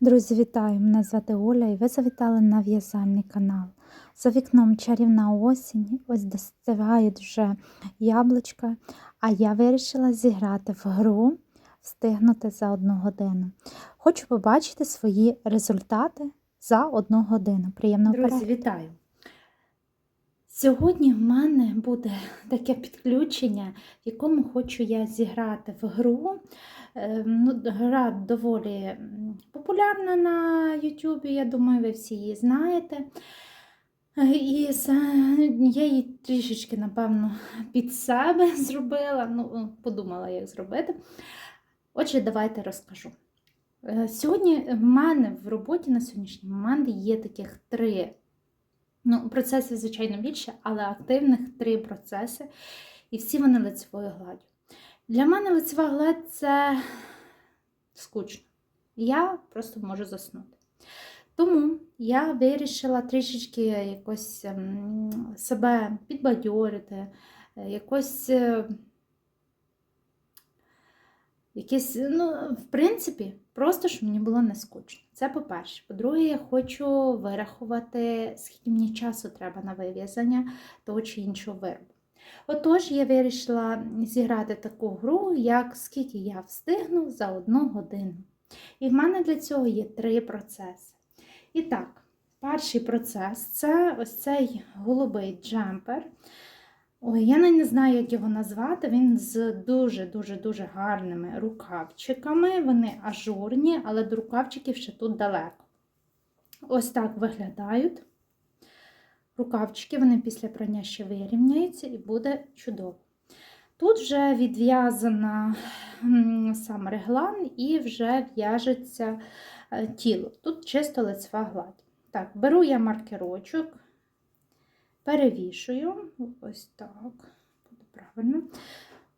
Друзі, вітаю! Мене звати Оля і ви завітали на в'язальний канал. За вікном чарівна осінь, ось достигають вже яблучка, а я вирішила зіграти в гру, встигнути за одну годину. Хочу побачити свої результати за одну годину. Приємного Друзі, перегляду. вітаю! Сьогодні в мене буде таке підключення, в якому хочу я зіграти в гру. Е, Ну, гра доволі популярна на YouTube, я думаю, ви всі її знаєте. І я її трішечки, напевно, під себе зробила. Ну, подумала, як зробити. Отже, давайте розкажу. Е, Сьогодні в мене в роботі на сьогоднішній момент є таких три Ну, процесів, звичайно, більше, але активних три процеси, і всі вони лицевою гладдю. Для мене лицева гладь це скучно. Я просто можу заснути. Тому я вирішила трішечки якось ем, себе підбадьорити, е, якось. Якесь, ну, в принципі, просто щоб мені було не скучно. Це по-перше. По-друге, я хочу вирахувати, скільки мені часу треба на вив'язання того чи іншого виробу. Отож, я вирішила зіграти таку гру, як скільки я встигну за одну годину. І в мене для цього є три процеси. І так, перший процес це ось цей голубий джемпер. Ой, я не знаю, як його назвати. Він з дуже-дуже-дуже гарними рукавчиками. Вони ажурні, але до рукавчиків ще тут далеко. Ось так виглядають. Рукавчики, вони після прання ще вирівняються і буде чудово. Тут вже відв'язана сам реглан і вже в'яжеться е, тіло. Тут чисто лицева гладь. Так, беру я маркерочок перевішую, ось так, буде правильно.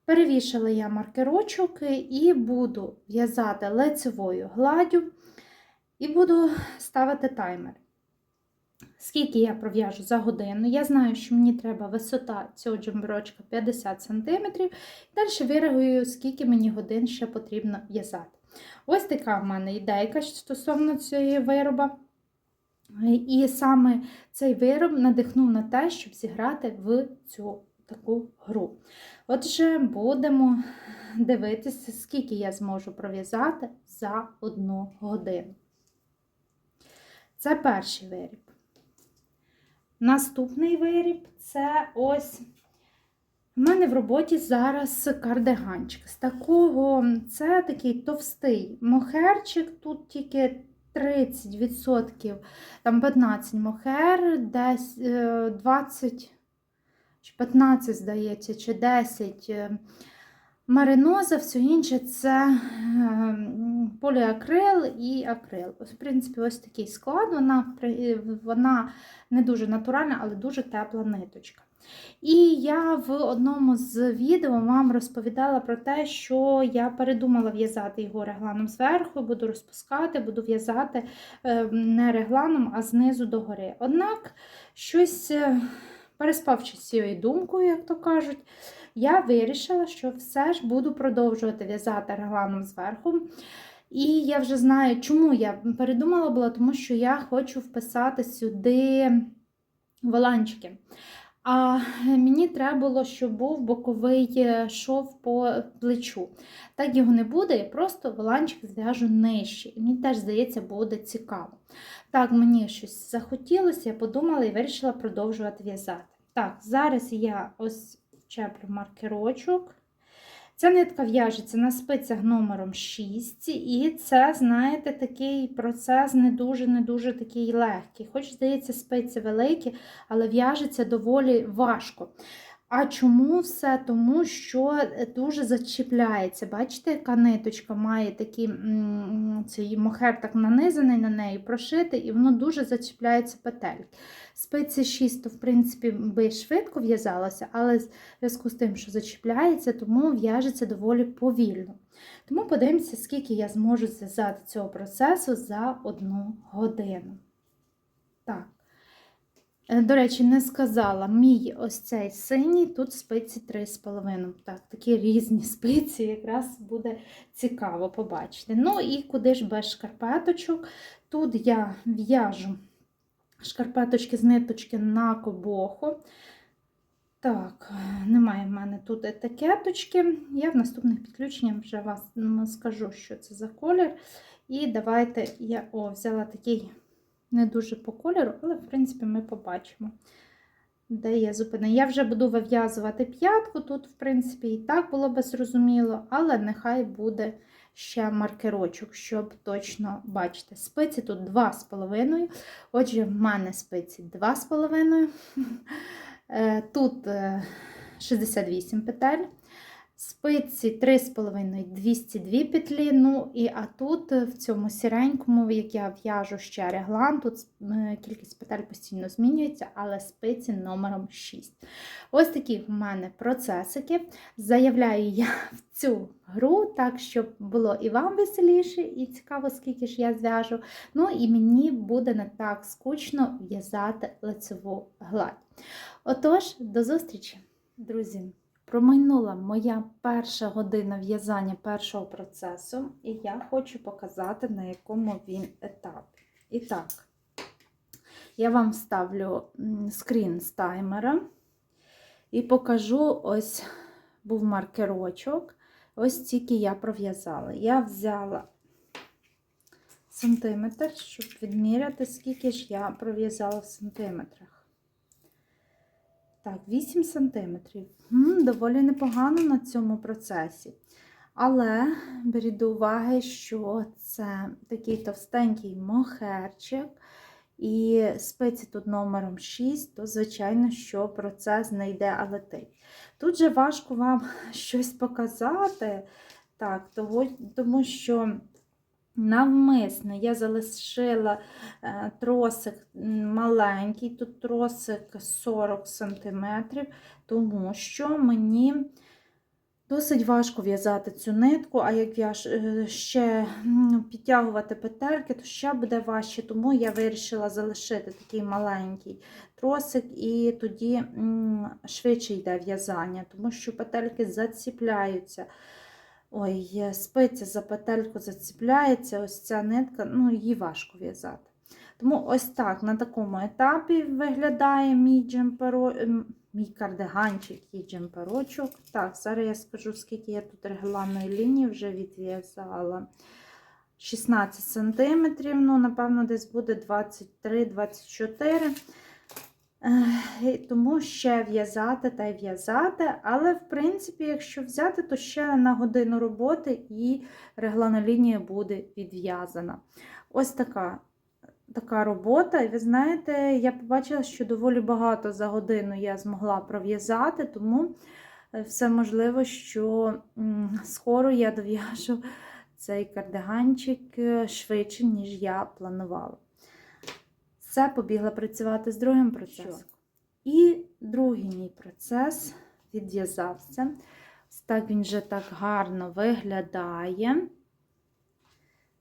Перевішала я маркерочок і буду в'язати лицевою гладдю і буду ставити таймер. Скільки я пров'яжу за годину, я знаю, що мені треба висота цього джемберочка 50 см. Далі вирахую, скільки мені годин ще потрібно в'язати. Ось така в мене ідейка стосовно цієї вироба. І саме цей вироб надихнув на те, щоб зіграти в цю таку гру. Отже, будемо дивитися, скільки я зможу пров'язати за одну годину. Це перший виріб. Наступний виріб це ось. У мене в роботі зараз кардиганчик. З такого, це такий товстий мохерчик, тут тільки 30%, там 15 мохер, десь е, 20 чи 15, здається, чи 10 е, мариноза, все інше це е, поліакрил і акрил. В принципі, ось такий склад, вона, вона не дуже натуральна, але дуже тепла ниточка. І я в одному з відео вам розповідала про те, що я передумала в'язати його регланом зверху, буду розпускати, буду в'язати е, не регланом, а знизу догори. Однак, щось е, переспавши з цією думкою, як то кажуть, я вирішила, що все ж буду продовжувати в'язати регланом зверху. І я вже знаю, чому я передумала була, тому що я хочу вписати сюди воланчики. А мені треба було, щоб був боковий е, шов по плечу. Так його не буде, я просто воланчик зв'яжу нижче. Мені теж, здається, буде цікаво. Так, мені щось захотілося, я подумала і вирішила продовжувати в'язати. Так, зараз я ось чеплю маркерочок. Ця нитка в'яжеться на спицях номером 6, і це, знаєте, такий процес не дуже-не дуже такий легкий. Хоч, здається, спиці великі, але в'яжеться доволі важко. А чому все? Тому що дуже зачіпляється. Бачите, яка ниточка має такий цей мохер так нанизаний на неї, прошитий, і воно дуже зачіпляється петельки. Спиці 6, то, в принципі, би швидко в'язалося, але в зв'язку з тим, що зачіпляється, тому в'яжеться доволі повільно. Тому подивимося, скільки я зможу зв'язати цього процесу за одну годину. Так. Е, До речі, не сказала, мій ось цей синій, тут спиці 3,5. Так, такі різні спиці, якраз буде цікаво побачити. Ну і куди ж без шкарпеточок? Тут я в'яжу шкарпеточки з ниточки на кобоху. Так, немає в мене тут етикеточки. Я в наступних підключеннях вже вас скажу, що це за колір. І давайте я о, взяла такий не дуже по кольору, але, в принципі, ми побачимо, де є зупина. Я вже буду вив'язувати п'ятку. Тут, в принципі, і так було би зрозуміло, але нехай буде ще маркерочок, щоб точно бачити. Спиці тут 2,5. Отже, в мене спиці 2,5. Е, Тут е, 68 петель. Спиці 3,5 202 петлі. Ну і а тут е, в цьому сіренькому, як я в'яжу ще реглан, тут е, кількість петель постійно змінюється, але спиці номером 6. Ось такі в мене процесики. Заявляю я в цю гру, так, щоб було і вам веселіше, і цікаво, скільки ж я зв'яжу. Ну і мені буде не так скучно в'язати лицеву гладь. Отож, до зустрічі, друзі! Промайнула моя перша година в'язання першого процесу, і я хочу показати, на якому він етапі. І так, я вам вставлю скрін з таймера і покажу ось був маркерочок. Ось тільки я пров'язала. Я взяла сантиметр, щоб відміряти, скільки ж я пров'язала в сантиметрах. Так, 8 сантиметрів. Доволі непогано на цьому процесі. Але беріть до уваги, що це такий товстенький мохерчик, і спиці тут номером 6, то, звичайно, що процес не йде, а летить. Тут же важко вам щось показати, так, того, тому що навмисно я залишила е, тросик маленький, тут тросик 40 см, тому що мені досить важко в'язати цю нитку, а як я е, ще підтягувати петельки, то ще буде важче, тому я вирішила залишити такий маленький тросик, і тоді швидше йде в'язання, тому що петельки заціпляються. Ой, спиця за петельку заціпляється, ось ця нитка, ну, її важко в'язати. Тому ось так на такому етапі виглядає мій джемперо, ем, мій кардиганчик і джемперочок. Так, зараз я скажу, скільки я тут регланної лінії вже відв'язала. 16 см, ну, напевно, десь буде 23-24 Е, Тому ще в'язати та в'язати. Але, в принципі, якщо взяти, то ще на годину роботи і реглана лінія буде відв'язана. Ось така така робота. І ви знаєте, я побачила, що доволі багато за годину я змогла пров'язати, тому е, все можливо, що скоро я дов'яжу цей кардиганчик е, швидше, ніж я планувала. Все, побігла працювати з другим процесом. І другий мій процес відв'язався. Так він вже так гарно виглядає.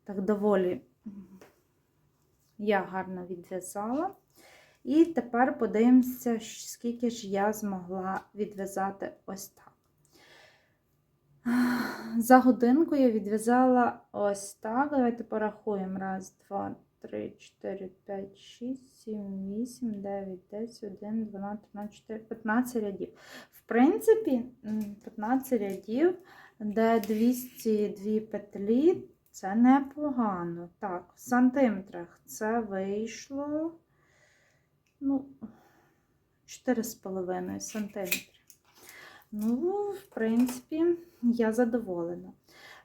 Так доволі я гарно відв'язала. І тепер подивимося, скільки ж я змогла відв'язати ось так. За годинку я відв'язала ось так. Давайте порахуємо. Раз, два, 3, 4, 5, 6, 7, 8, 9, 10, 11, 12, 13, 14, 15 рядів. В принципі, 15 рядів, де 202 петлі, це непогано. Так, в сантиметрах це вийшло ну, 4,5 сантиметрів. Ну, в принципі, я задоволена.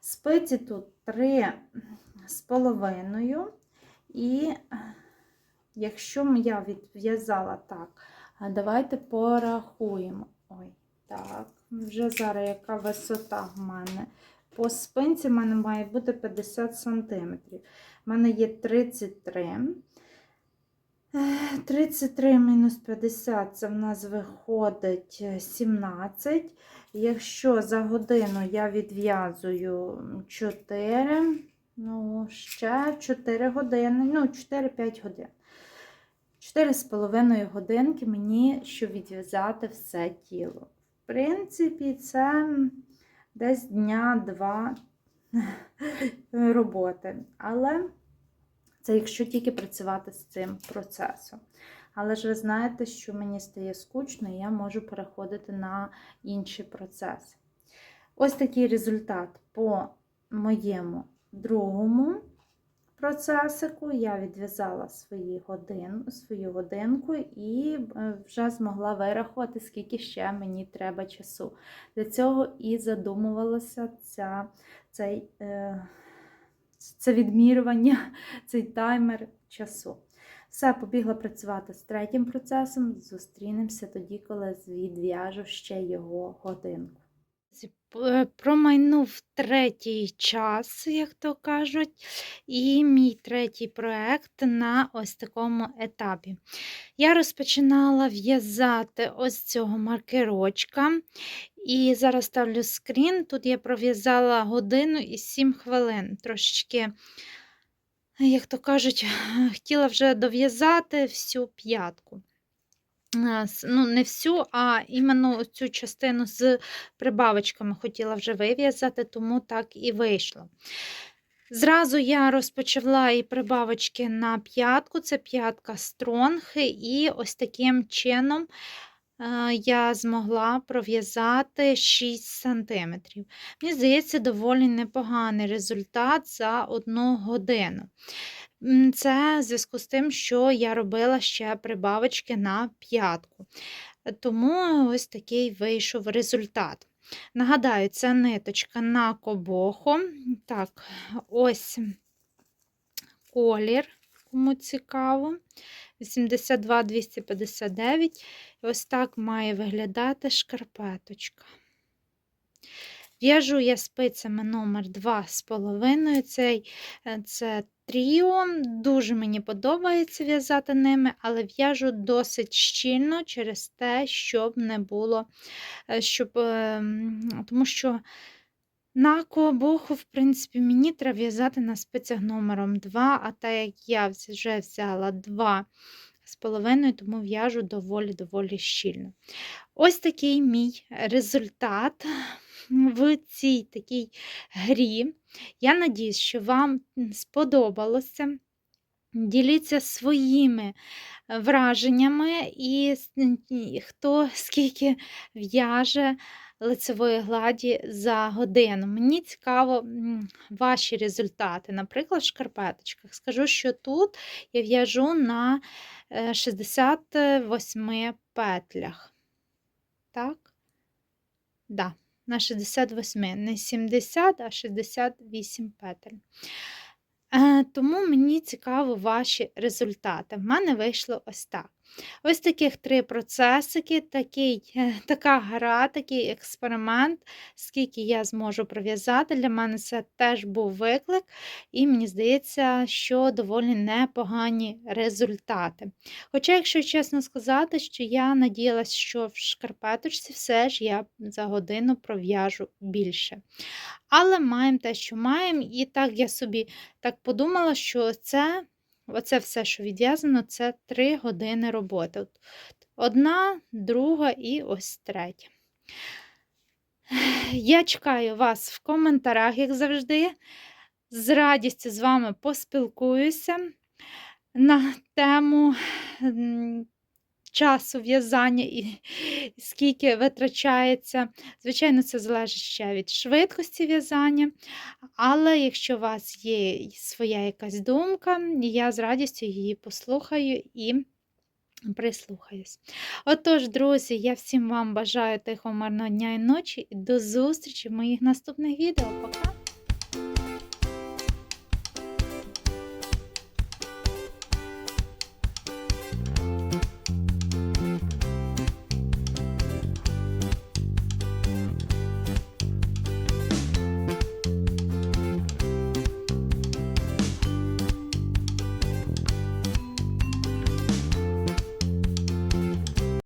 Спиці тут 3 з. І якщо я відв'язала так, давайте порахуємо. Ой, так, вже зараз яка висота в мене. По спинці в мене має бути 50 см. У мене є 33. 33 мінус 50 це в нас виходить 17. Якщо за годину я відв'язую 4. Ну, ще 4 години, ну, 4-5 годин. 4,5 годинки мені, щоб відв'язати все тіло. В принципі, це десь дня-два роботи. Але це якщо тільки працювати з цим процесом. Але ж ви знаєте, що мені стає скучно, і я можу переходити на інші процеси. Ось такий результат по моєму другому процесику. Я відв'язала свої годин, свою годинку і е, вже змогла вирахувати, скільки ще мені треба часу. Для цього і задумувалося ця, цей, е, це відмірювання, цей таймер часу. Все, побігла працювати з третім процесом. Зустрінемося тоді, коли відв'яжу ще його годинку. Е, Промайнув третій час, як то кажуть, і мій третій проект на ось такому етапі. Я розпочинала в'язати ось цього маркерочка. І зараз ставлю скрін. Тут я пров'язала годину і 7 хвилин. Трошечки, як то кажуть, хотіла вже дов'язати всю п'ятку. С- Ну, не всю, а іменно цю частину з прибавочками хотіла вже вив'язати, тому так і вийшло. Зразу я розпочала і прибавочки на п'ятку, це п'ятка стронг, і ось таким чином е, я змогла пров'язати 6 см. Мені здається, доволі непоганий результат за одну годину. Це в зв'язку з тим, що я робила ще прибавочки на п'ятку. Тому ось такий вийшов результат. Нагадаю, це ниточка на кобохо. Так, ось колір, кому цікаво. 82-259. Ось так має виглядати шкарпеточка. В'яжу я спицями номер 2,5. Цей е, це тріо. Дуже мені подобається в'язати ними, але в'яжу досить щільно через те, щоб не було, е, щоб, е, тому що на кобоху, в принципі, мені треба в'язати на спицях номером 2, а так як я вже взяла 2 з половиною, тому в'яжу доволі-доволі щільно. Ось такий мій результат в цій такій грі. Я надіюсь, що вам сподобалося. Діліться своїми е, враженнями і хто скільки в'яже лицевої гладі за годину. Мені цікаво ваші результати. Наприклад, в шкарпеточках. Скажу, що тут я в'яжу на е, 68 петлях. Так? Да, на 68, не 70, а 68 петель. Е, Тому мені цікаво ваші результати. В мене вийшло ось так. Ось таких три процесики, такий, е, така гра, такий експеримент, скільки я зможу пров'язати. Для мене це теж був виклик, і мені здається, що доволі непогані результати. Хоча, якщо чесно сказати, що я надіялась, що в шкарпеточці все ж я за годину пров'яжу більше. Але маємо те, що маємо, і так я собі так подумала, що це, оце все, що відв'язано, це 3 години роботи. От Одна, друга і ось третя. Я чекаю вас в коментарях, як завжди. З радістю з вами поспілкуюся на тему часу в'язання і скільки витрачається. Звичайно, це залежить ще від швидкості в'язання. Але якщо у вас є своя якась думка, я з радістю її послухаю і прислухаюсь. Отож, друзі, я всім вам бажаю тихого мирного дня і ночі і до зустрічі в моїх наступних відео. Пока!